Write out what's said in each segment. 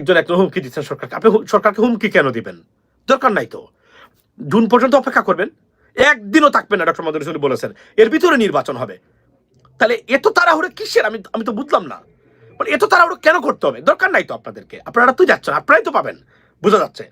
একজন একজন হুমকি দিচ্ছেন সরকারকে। আপনি সরকারকে হুমকি কেন দিবেন? দরকার নাই তো। জুন পর্যন্ত অপেক্ষা করবেন। একদিনও থাকবেন না, ডক্টর মোহাম্মদ রসুল বলেছেন। এর ভিতরে নির্বাচন হবে। তাহলে এত তাড়াহুড়ো কিসের? আমি আমি তো বুঝলাম না। মানে এত তাড়াহুড়ো কেন করতে হবে? দরকার নাই তো আপনাদেরকে। আপনারা তো যাচ্ছেন, আপনারাই তো পাবেন। বোঝা যাচ্ছে।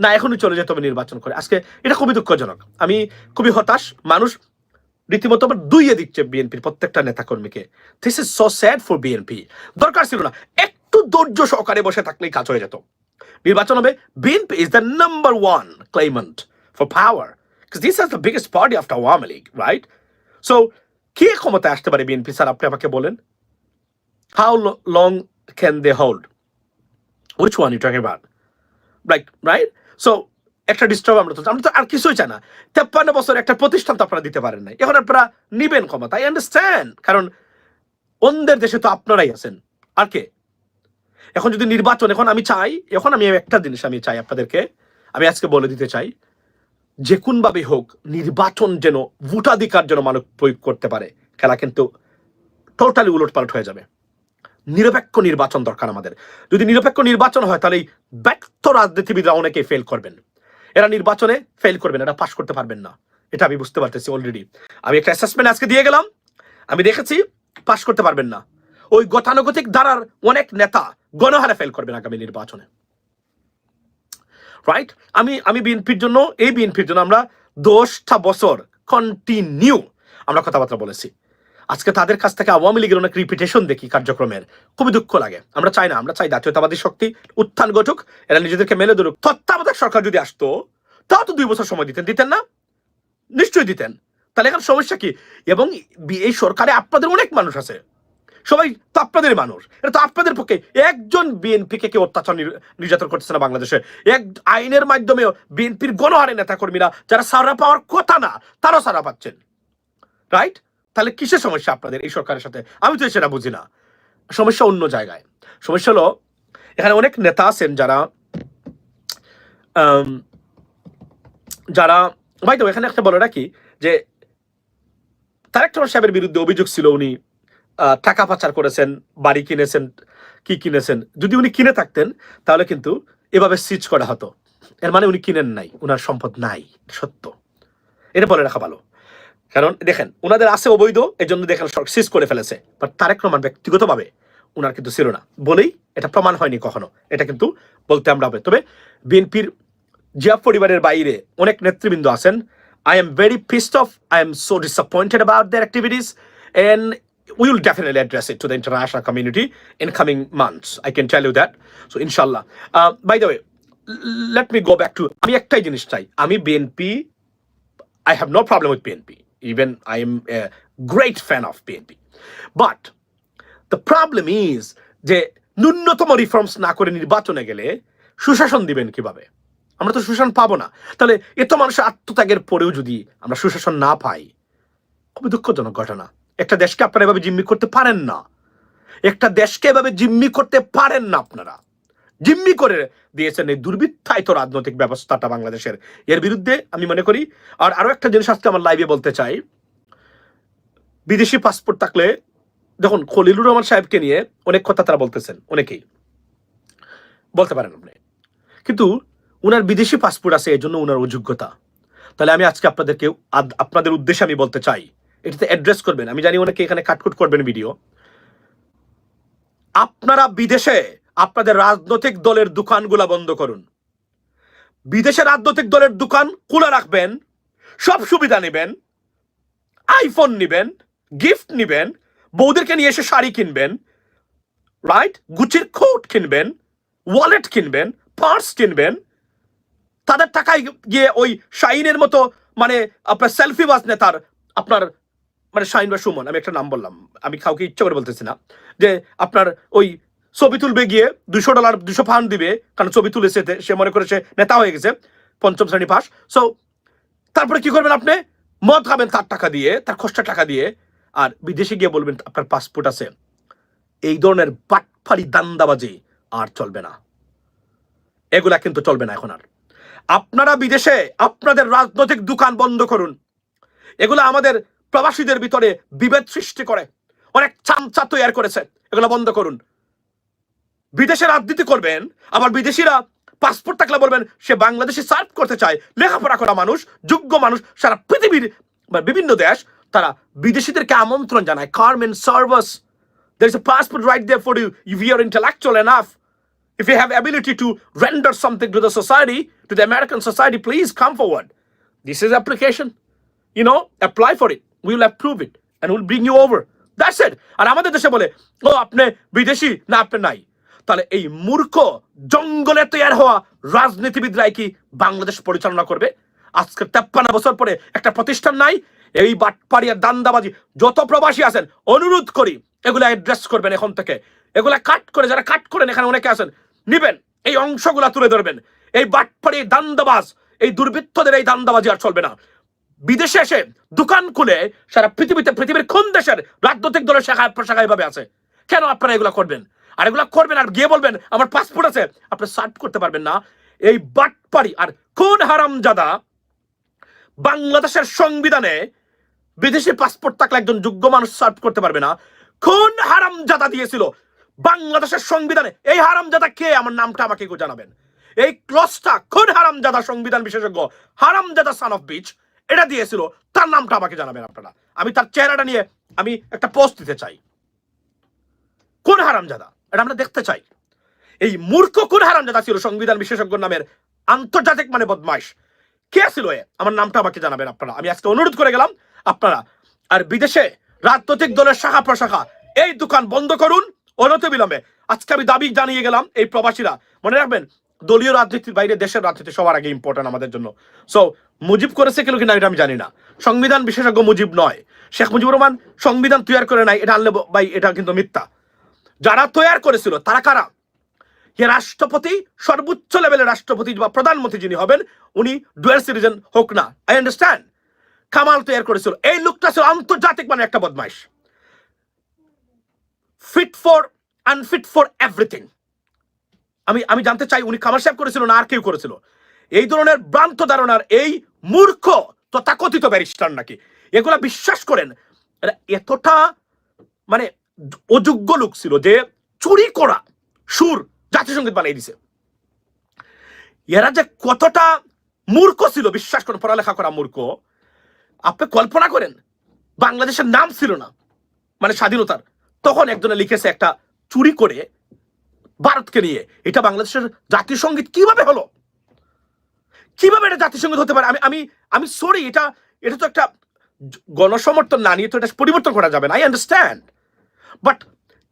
না, এখনই চলে যেতে হবে নির্বাচন করে। আজকে এটা খুবই দুঃখজনক। আমি খুবই হতাশ। মানুষ রীতিমতো আবার দুইয়ে দিচ্ছে বিএনপির প্রত্যেকটা নেতাকর্মীকে। This is so sad for BNP দরকার ছিল না। একটু ধৈর্য সহকারে বসে থাকলেই কাজ হয়ে যেত। নির্বাচন হবে BNP is the number one claimant for power this is the biggest party after Awami League right so কে ক্ষমতায় আসতে পারে বিএনপি স্যার, আপনি আমাকে বলেন। How long can they hold which one you talking about right right so একটা disturb আমরা তো আমরা তো আর কিছুই চাই না। তেপ্পান্ন বছর একটা প্রতিষ্ঠান তো আপনারা দিতে পারেন নাই। এখন আপনারা নিবেন ক্ষমতা আই আন্ডারস্ট্যান্ড কারণ অন্যদের দেশে তো আপনারাই আছেন। আর কে? এখন যদি নির্বাচন, এখন আমি চাই, এখন আমি একটা জিনিস আমি চাই আপনাদেরকে, আমি আজকে বলে দিতে চাই, যে কোনভাবে হোক, নির্বাচন যেন ভোটাধিকার যেন মানুষ প্রয়োগ করতে পারে, খেলা কিন্তু টোটালি উলট পালট হয়ে যাবে। নিরপেক্ষ নির্বাচন দরকার আমাদের। যদি নিরপেক্ষ নির্বাচন হয়, তাহলে এই ব্যর্থ রাজনীতিবিদরা অনেকে ফেল করবেন। এরা নির্বাচনে ফেল করবেন, এরা পাশ করতে পারবেন না। এটা আমি বুঝতে পারতেছি অলরেডি আমি একটা অ্যাসেসমেন্ট আজকে দিয়ে গেলাম। আমি দেখেছি পাশ করতে পারবেন না। ওই গতানুগতিক ধারার অনেক নেতা গণহারে ফেল করবেন আগামী নির্বাচনে। রাইট আমি আমি বিএনপির জন্য, এই বিএনপির জন্য আমরা দশটা বছর কন্টিনিউ আমরা কথাবার্তা বলেছি। আজকে তাদের কাছ থেকে আওয়ামী লীগের অনেক রিপিটেশন দেখি কার্যক্রমের। খুবই দুঃখ লাগে। আমরা চাই না, আমরা চাই জাতীয়তাবাদী শক্তি উত্থান ঘটুক, এরা নিজেদেরকে মেলে ধরুক। তত্ত্বাবধায়ক সরকার যদি আসতো, তাও তো দুই বছর সময় দিতেন। দিতেন না? নিশ্চয়ই দিতেন। তাহলে এখন সমস্যা কি? এবং এই সরকারে আপনাদের অনেক মানুষ আছে। সবাই তো আপনাদের মানুষ। এটা তো আপনাদের পক্ষে। একজন বিএনপিকে কেউ অত্যাচার নির- নির্যাতন করতেছে না বাংলাদেশে। এক আইনের মাধ্যমে বিএনপির গণহারে নেতাকর্মীরা, যারা সারা পাওয়ার কথা না, তারাও সারা পাচ্ছেন। রাইট তাহলে কিসের সমস্যা আপনাদের এই সরকারের সাথে? আমি তো সেটা বুঝি না। সমস্যা অন্য জায়গায়। সমস্যা হলো, এখানে অনেক নেতা আছেন যারা যারা ভাই তো এখানে একটা বলে রাখি যে, তারেক রহমান সাহেবের বিরুদ্ধে অভিযোগ ছিল উনি টাকা পাচার করেছেন, বাড়ি কিনেছেন, কি কিনেছেন। যদি উনি কিনে থাকতেন, তাহলে কিন্তু এভাবে সিচ করা হতো। এর মানে উনি কিনেন নাই, উনার সম্পদ নাই, সত্য। এটা বলে রাখা ভালো। কারণ দেখেন ওনাদের আছে অবৈধ এই জন্য দেখেন সিজ করে ফেলেছে। বাট তারেক রহমান ব্যক্তিগতভাবে ওনার কিন্তু ছিল না। বলেই এটা প্রমাণ হয়নি কখনো। এটা কিন্তু বলতে আমরা হবে। তবে বিএনপির জিয়া পরিবারের বাইরে অনেক নেতৃবৃন্দ আছেন। I am very pissed off I am so disappointed about their activities and we will definitely address it to the international community in coming months. I can tell you that. So, inshallah. Uh, by the way, let me go back to আমি একটাই জিনিস চাই আমি BNP I have no problem with PNP. Even I am a great fan of PNP. But the problem is যে ন্যূনতম reforms না করে নির্বাচনে গেলে সুশাসন দিবেন কীভাবে আমরা তো সুশাসন পাবো না তাহলে এত মানুষের আত্মত্যাগের পরেও যদি আমরা সুশাসন না পাই খুবই দুঃখজনক ঘটনা একটা দেশকে আপনারা এভাবে জিম্মি করতে পারেন না। একটা দেশকে এভাবে জিম্মি করতে পারেন না আপনারা। জিম্মি করে দিয়েছেন এই দুর্বৃত্তায়িত রাজনৈতিক ব্যবস্থাটা বাংলাদেশের। এর বিরুদ্ধে আমি মনে করি, আর আরও একটা জিনিস আজকে আমার লাইভে বলতে চাই। বিদেশি পাসপোর্ট থাকলে দেখুন খলিলুর রহমান সাহেবকে নিয়ে অনেক কথা তারা বলতেছেন, অনেকেই। বলতে পারেন আপনি। কিন্তু উনার বিদেশি পাসপোর্ট আছে এই জন্য উনার অযোগ্যতা। তাহলে আমি আজকে আপনাদেরকে, আপনাদের উদ্দেশ্যে আমি বলতে চাই এটাতে অ্যাড্রেস করবেন। আমি জানি অনেকে এখানে কাটকুট করবেন ভিডিও আপনারা বিদেশে আপনাদের রাজনৈতিক দলের দোকানগুলা বন্ধ করুন। বিদেশে রাজনৈতিক দলের দোকান খোলা রাখবেন, সব সুবিধা নেবেন আইফোন নেবেন গিফট নেবেন বৌদেরকে নিয়ে এসে শাড়ি কিনবেন রাইট গুচির কোট কিনবেন ওয়ালেট কিনবেন পার্স কিনবেন। তাদের টাকায় গিয়ে ওই শাইনের মতো মানে আপনার সেলফি বাস নেতার আপনার মানে শাইন বা সুমন, আমি একটা নাম বললাম, আমি কাউকে ইচ্ছা করে বলতেছি না, যে আপনার ওই ছবি তুলবে গিয়ে দুশো ডলার দুশো পাউন্ড দিবে, কারণ ছবি তুলেছে সে মনে করে সে নেতা হয়ে গেছে, পঞ্চম শ্রেণি পাস। সো তারপরে কি করবেন আপনি? মদ খাবেন তার টাকা দিয়ে, তার কষ্টের টাকা দিয়ে, আর বিদেশে গিয়ে বলবেন, আপনার পাসপোর্ট আছে। এই ধরনের বাটফারি দান্দাবাজি আর চলবে না। এগুলা কিন্তু চলবে না এখন আর। আপনারা বিদেশে আপনাদের রাজনৈতিক দোকান বন্ধ করুন। এগুলো আমাদের প্রবাসীদের ভিতরে বিভেদ সৃষ্টি করে। অনেক চামচা তৈরি করেছে। এগুলো বন্ধ করুন। বিদেশে রাজনীতি করবেন, আবার বিদেশিরা পাসপোর্ট থাকলে বলবেন, সে বাংলাদেশে সার্ভ করতে চায়। লেখাপড়া করা মানুষ, যোগ্য মানুষ, সারা পৃথিবীর বিভিন্ন দেশ, তারা বিদেশিদেরকে আমন্ত্রণ জানায়। কারমেন serve us there is a passport right there for you if you're intellectual enough if you have ability to render something to the society to the American society please come forward this is application you know apply for it We will approve it and we'll bring you over. That's it. আর আমাদের দেশে বলে, ও, আপনি বিদেশি? না, আপনি নাই। তাহলে এই মূর্খ জঙ্গলে তৈরি হওয়া রাজনীতিবিদরাই কি বাংলাদেশ পরিচালনা করবে? আজকে তেপ্পান্ন বছর পরে একটা প্রতিষ্ঠান নাই, এই বাটপাড়িয়া দান্দাবাজি যত প্রবাসী আছেন, অনুরোধ করি, এগুলা অ্যাড্রেস করবেন এখন থেকে। এগুলা কাট করে, যারা কাট করেন, এখানে অনেকে আছেন, নিবেন, এই অংশগুলা তুলে ধরবেন। এই বাটপাড়ি দান্দাবাজ, এই দুর্বৃত্তদের এই দান্দাবাজি আর চলবে না। বিদেশে এসে দোকান খুলে সারা পৃথিবীতে, পৃথিবীর কোন দেশের রাজনৈতিক দলের শাখায় প্রশাখা এভাবে আছে? কেন আপনারা এগুলা করবেন? আর এগুলা করবেন আর গিয়ে বলবেন, আমার পাসপোর্ট আছে, আপনি সার্ভ করতে পারবেন না। এই বাটপাড়ি আর কোন হারামজাদা বাংলাদেশের সংবিধানে বিদেশি পাসপোর্ট থাকলে একজন যোগ্য মানুষ সার্ভ করতে পারবে না। কোন হারামজাদা দিয়েছিল বাংলাদেশের সংবিধানে। এই হারামজাদা কে? আমার নামটা আমাকে জানাবেন। এই ক্লসটা কোন হারামজাদা সংবিধান বিশেষজ্ঞ হারামজাদা সান অফ বিচ এটা দিয়েছিল, তার নামটা আমাকে জানাবেন আপনারা। আমি তার চেহারাটা নিয়ে আমি একটা পোস্ট দিতে চাই। কোন হারামজাদা, এটা আমরা দেখতে চাই। এই মূর্খ কোন হারামজাদা ছিল সংবিধান বিশেষজ্ঞ নামের আন্তর্জাতিক মানে বদমাইশ। কে ছিল এ? আমার নামটা আমাকে জানাবেন আপনারা। আমি আজকে অনুরোধ করে গেলাম, আপনারা আর বিদেশে রাজনৈতিক দলের শাখা প্রশাখা এই দোকান বন্ধ করুন। অনত বিলম্বে আজকে আমি দাবি জানিয়ে গেলাম, এই প্রবাসীরা। মনে রাখবেন দলীয় রাজনীতির বাইরে, দেশের রাজনীতি সবার আগে ইম্পর্টেন্ট আমাদের জন্য। সো মুজিব করেছে কেন কিনা এটা আমি জানি না। সংবিধান বিশেষজ্ঞ মুজিব নয়। শেখ মুজিবুর রহমান সংবিধান তৈরি করে নাই, এটা আনলে ভাই, এটা কিন্তু মিথ্যা। যারা তৈরি করেছিল, তারা কারা? যে রাষ্ট্রপতি, সর্বোচ্চ লেভেলের রাষ্ট্রপতি বা প্রধানমন্ত্রী যিনি হবেন, উনি ডুয়েল সিটিজেন হোক না। আই আন্ডারস্ট্যান্ড কামাল তৈরি করেছিল। এই লোকটা ছিল আন্তর্জাতিক মানে একটা বদমাইশ। Fit for unfit for everything আমি আমি জানতে চাই উনি কামাল সাহেব করেছিল না আর কেউ করেছিল? এই ধরনের ভ্রান্ত ধারণার এই মূর্খ তথাকথিত ব্যারিস্টার নাকি? এগুলা বিশ্বাস করেন এতটা মানে অযোগ্য লোক ছিল যে চুরি করা, সুর জাতীয় সংগীত বানিয়ে দিছে। এরা যে কতটা মূর্খ ছিল, বিশ্বাস করেন, পড়ালেখা করা মূর্খ, আপনি কল্পনা করেন, বাংলাদেশের নাম ছিল না মানে স্বাধীনতার, তখন একজনে লিখেছে একটা চুরি করে ভারতকে নিয়ে। এটা বাংলাদেশের জাতীয় সংগীত কীভাবে হলো? কীভাবে এটা জাতীয় সংগীত হতে পারে? আমি আমি আমি সরি এটা এটা তো একটা গণসমর্থন না নিয়ে তো এটা পরিবর্তন করা যাবে না আই আন্ডারস্ট্যান্ড বাট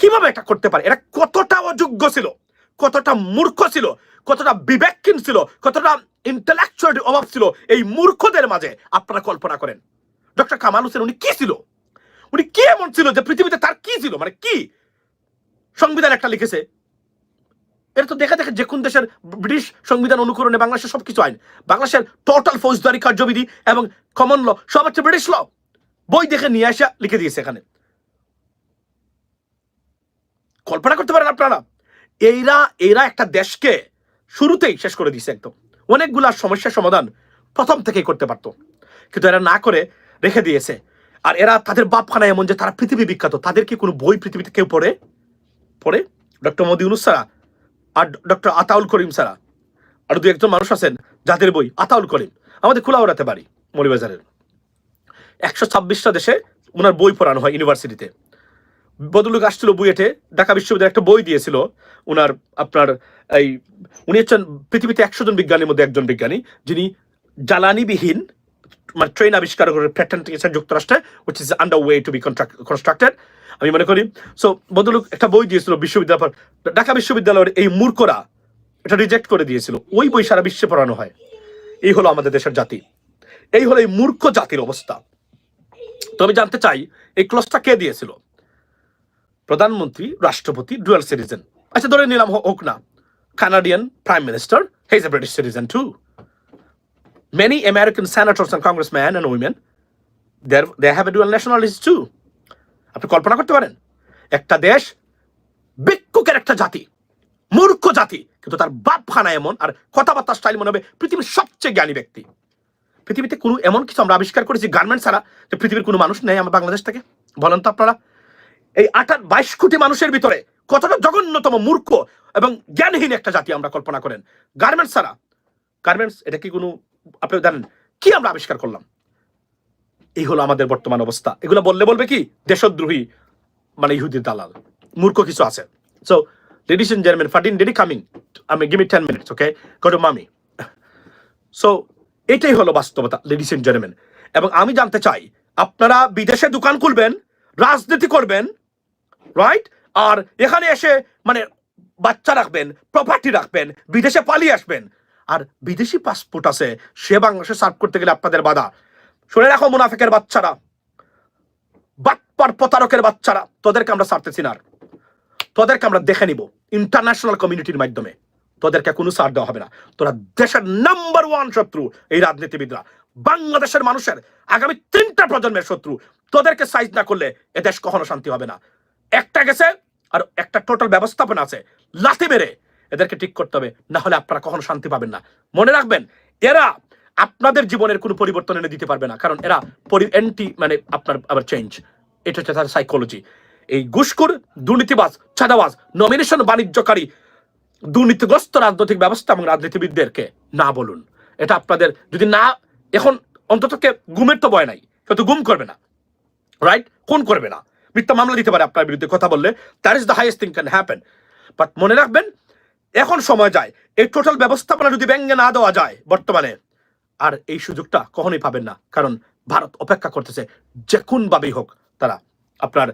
কীভাবে এটা করতে পারে? এটা কতটা অযোগ্য ছিল? কতটা মূর্খ ছিল? কতটা বিবেকহীন ছিল? কতটা ইন্টেলেকচুয়াল অভাব ছিল এই মূর্খদের মাঝে? আপনারা কল্পনা করেন। ডক্টর কামাল হোসেন উনি কি ছিল? উনি কি এমন ছিল যে পৃথিবীতে তার কি ছিল? মানে কি? সংবিধান একটা লিখেছে এটা তো দেখা দেখে যে কোন দেশের ব্রিটিশ সংবিধান অনুকরণে বাংলাদেশের সবকিছু আইন। বাংলাদেশের টোটাল ফৌজদারি কার্যবিধি এবং কমন ল সব হচ্ছে ব্রিটিশ ল বই দেখে নিয়ে আসা লিখে দিয়েছে এখানে। কল্পনা করতে পারেন আপনারা এইরা এরা একটা দেশকে শুরুতেই শেষ করে দিয়েছে একদম। অনেকগুলা সমস্যার সমাধান প্রথম থেকেই করতে পারতো। কিন্তু এরা না করে রেখে দিয়েছে। আর এরা তাদের বাপখানা এমন যে তারা পৃথিবী বিখ্যাত। তাদের কি কোনো বই পৃথিবীতে কেউ পড়ে? পড়ে? ডক্টর মোদী ইউনুস সারা আর ডক্টর আতাউল করিম সারা আর দু একজন মানুষ আছেন যাদের বই আতাউল করিম। আমাদের খোলা ওড়াতে পারি মৌলিবাজারের একশো ছাব্বিশটা দেশে ওনার বই পড়ানো হয় ইউনিভার্সিটিতে। বদলুক আসছিল বুয়েটে, ঢাকা বিশ্ববিদ্যালয় একটা বই দিয়েছিল, ওনার আপনার এই, উনি হচ্ছেন পৃথিবীতে একশো জন বিজ্ঞানীর মধ্যে একজন বিজ্ঞানী, যিনি জ্বালানিবিহীন মানে ট্রেন আবিষ্কার করে প্যাটার্ন যুক্তরাষ্ট্রে which is under way to be constructed আমি মনে করি সো বদলুক একটা বই দিয়েছিল বিশ্ববিদ্যালয় ঢাকা বিশ্ববিদ্যালয়ের এই মূর্খরা এটা রিজেক্ট করে দিয়েছিল। ওই বই সারা বিশ্বে পড়ানো হয়। এই হলো আমাদের দেশের জাতি। এই হলো এই মূর্খ জাতির অবস্থা। তো আমি জানতে চাই, এই ক্লসটা কে দিয়েছিল? প্রধানমন্ত্রী, রাষ্ট্রপতি ডুয়াল সিটিজেন আচ্ছা ধরে নিলাম হোক না। Canadian prime minister he is a British citizen too many American senators and congressman and women they have a dual nationality too আপনি কল্পনা করতে পারেন, একটা দেশ ভিক্ষুকের একটা জাতি, মূর্খ জাতি, কিন্তু তার বাপখানা এমন আর কথাবার্তা স্টাইল মনে হবে পৃথিবীর সবচেয়ে জ্ঞানী ব্যক্তি। পৃথিবীতে কোনো এমন কিছু আমরা আবিষ্কার করেছি গার্মেন্ট ছাড়া যে পৃথিবীর কোনো মানুষ নেই আমার বাংলাদেশ থেকে। বলেন তো আপনারা, এই আঠার বাইশ কোটি মানুষের ভিতরে কতটা জঘন্যতম মূর্খ এবং জ্ঞানহীন একটা জাতি আমরা কল্পনা করেন? গার্মেন্টস ছাড়া। গার্মেন্টস এটা কি কোনো, আপনি জানেন, কি আমরা আবিষ্কার করলাম? এই হলো আমাদের বর্তমান অবস্থা। এগুলো বললে বলবে কি? দেশদ্রোহী মানে ইহুদির দালাল। মূর্খ কিছু আছে। So ladies and gentleman farting daddy coming আমি give me ten minutes okay go মামি সো এটাই হলো বাস্তবতা লেডিস এন্ড জেন্টলম্যান এবং আমি জানতে চাই, আপনারা বিদেশে দোকান খুলবেন, রাজনীতি করবেন রাইট আর এখানে এসে মানে বাচ্চা রাখবেন প্রপার্টি রাখবেন, বিদেশে পালিয়ে আসবেন। আর বিদেশি পাসপোর্ট আছে, সে বাংলাদেশে সার্ভ করতে গেলে আপনাদের বাধা। শুনে রাখো, মুনাফিকের বাচ্চারা। বাটপার প্রতারকের বাচ্চারা। তোদেরকে আমরা ছাড়তেছি না তোদেরকে আমরা দেখে নিব ইন্টারন্যাশনাল কমিউনিটির মাধ্যমে। তোদেরকে কোনো ছাড় দেওয়া হবে না। তোরা দেশের নাম্বার ওয়ান শত্রু এই রাজনীতিবিদরা। বাংলাদেশের মানুষের আগামী তিনটা প্রজন্মের শত্রু। তোদেরকে সাইজ না করলে এ দেশ কখনো শান্তি হবে না। একটা গেছে আর একটা টোটাল ব্যবস্থাপনা আছে। লাথি মেরে এদেরকে ঠিক করতে হবে। না হলে আপনারা কখনো শান্তি পাবেন না। মনে রাখবেন, এরা আপনাদের জীবনের কোনো পরিবর্তন এনে দিতে পারবে না। কারণ এরা এন্টি মানে আপনার আবার চেঞ্জ এটা হচ্ছে তার সাইকোলজি এই ঘুষখোর, দুর্নীতিবাজ, চাঁদাবাজ নমিনেশন বাণিজ্যকারী, দুর্নীতিগ্রস্ত রাজনৈতিক ব্যবস্থা এবং রাজনীতিবিদদেরকে না বলুন। এটা আপনাদের যদি না, এখন অন্তত গুমের তো ভয় নাই কিন্তু গুম করবে না। রাইট কোন করবে না। মিথ্যা মামলা দিতে পারে আপনার বিরুদ্ধে কথা বললে। That is the highest thing can happen but মনে রাখবেন, এখন সময় যায়। এই টোটাল ব্যবস্থাপনা যদি ব্যাঙ্গে না দেওয়া যায় বর্তমানে আর এই সুযোগটা কখনোই পাবেন না। কারণ ভারত অপেক্ষা করতেছে যে কোনভাবেই হোক তারা আপনার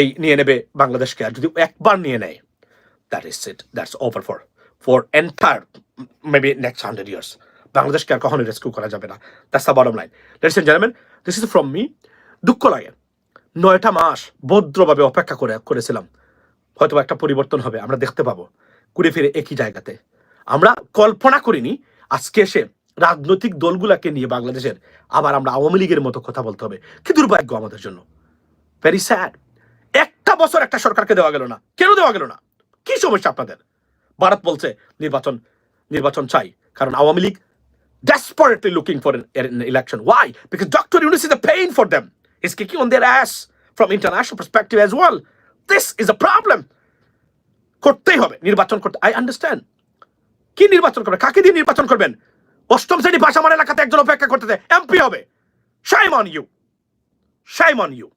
এই নিয়ে নেবে বাংলাদেশকে আর যদি একবার নিয়ে নেয় that is it that's over for for entire maybe next hundred years বাংলাদেশকে আর কখনোই রেস্কিউ করা যাবে না। That's the bottom line ladies and gentleman this is from me দুঃখ লাগে। নয়টা মাস ভদ্রভাবে অপেক্ষা করে, করেছিলাম। হয়তো একটা পরিবর্তন হবে, আমরা দেখতে পাবো। ঘুরে ফিরে একই জায়গাতে। আমরা কল্পনা করিনি, আজকে এসে রাজনৈতিক দলগুলাকে নিয়ে বাংলাদেশের আবার আমরা আওয়ামী লীগের মতো কথা বলতে হবে কি দুর্ভাগ্য আমাদের জন্য ভেরি স্যাড একটা বছর একটা সরকারকে দেওয়া গেল না কেন দেওয়া গেল না কি সমস্যা আপনাদের ভারত বলছে নির্বাচন নির্বাচন চাই কারণ Awami League desperately looking for an, an election. Why? Because Dr. Yunus is a pain for them. It's kicking on their ass from international well. This is a problem. করতেই হবে নির্বাচন করতে আই আন্ডারস্ট্যান্ড কি নির্বাচন করবেন কাকে দিয়ে নির্বাচন করবেন অষ্টম শ্রেণি ভাষামান এলাকাতে একজন অপেক্ষা করতেছে এমপি হবে। Shame on you shame on you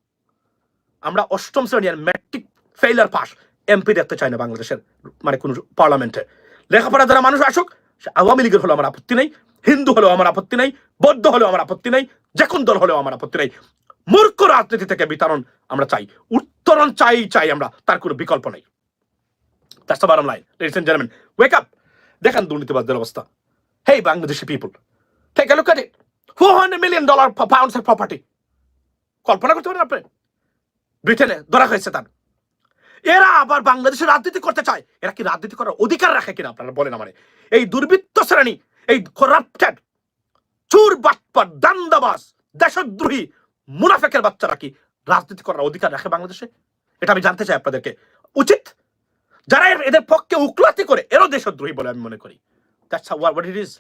আমরা অষ্টম শ্রেণি আর ম্যাট্রিক ফেইলার পাস এমপি দেখতে চাই না বাংলাদেশের মানে কোন পার্লামেন্টে লেখাপড়া যারা মানুষ আসুক আওয়ামী লীগের হলেও আমার আপত্তি নেই হিন্দু হলেও আমার আপত্তি নেই বৌদ্ধ হলেও আমার আপত্তি নেই যে কোন দল হলেও আমার আপত্তি নেই। মূর্খ রাজনীতি থেকে বিতরণ আমরা চাই উত্তরণ চাই চাই আমরা তার কোনো বিকল্প নেই। Line, ladies and gentlemen. Wake up! দেখেন দুর্নীতিবাদদের অবস্থা। Hey Bangladeshi people take a look at it. 400 million dollar pounds এর প্রপার্টি কল্পনা করতে পারেন আপনি? ব্রিটেনে ধরা হয়েছে তার। এরা আবার বাংলাদেশে রাজনীতি করতে চায়। এরা কি রাজনীতি করার অধিকার রাখে কিনা আপনারা বলেন আমারে। এই দুর্বৃত্ত শ্রেণি, এই করাপ্টেড চুর বাটপার দান্দাবাস দেশদ্রোহী, মুনাফেকের বাচ্চারা কি রাজনীতি করার অধিকার রাখে বাংলাদেশে? এটা আমি জানতে চাই আপনাদেরকে। উচিত? যারা এদের পক্ষে উকলাতি করে, এরও দেশদ্রোহী বলে আমি মনে করি। That's what it is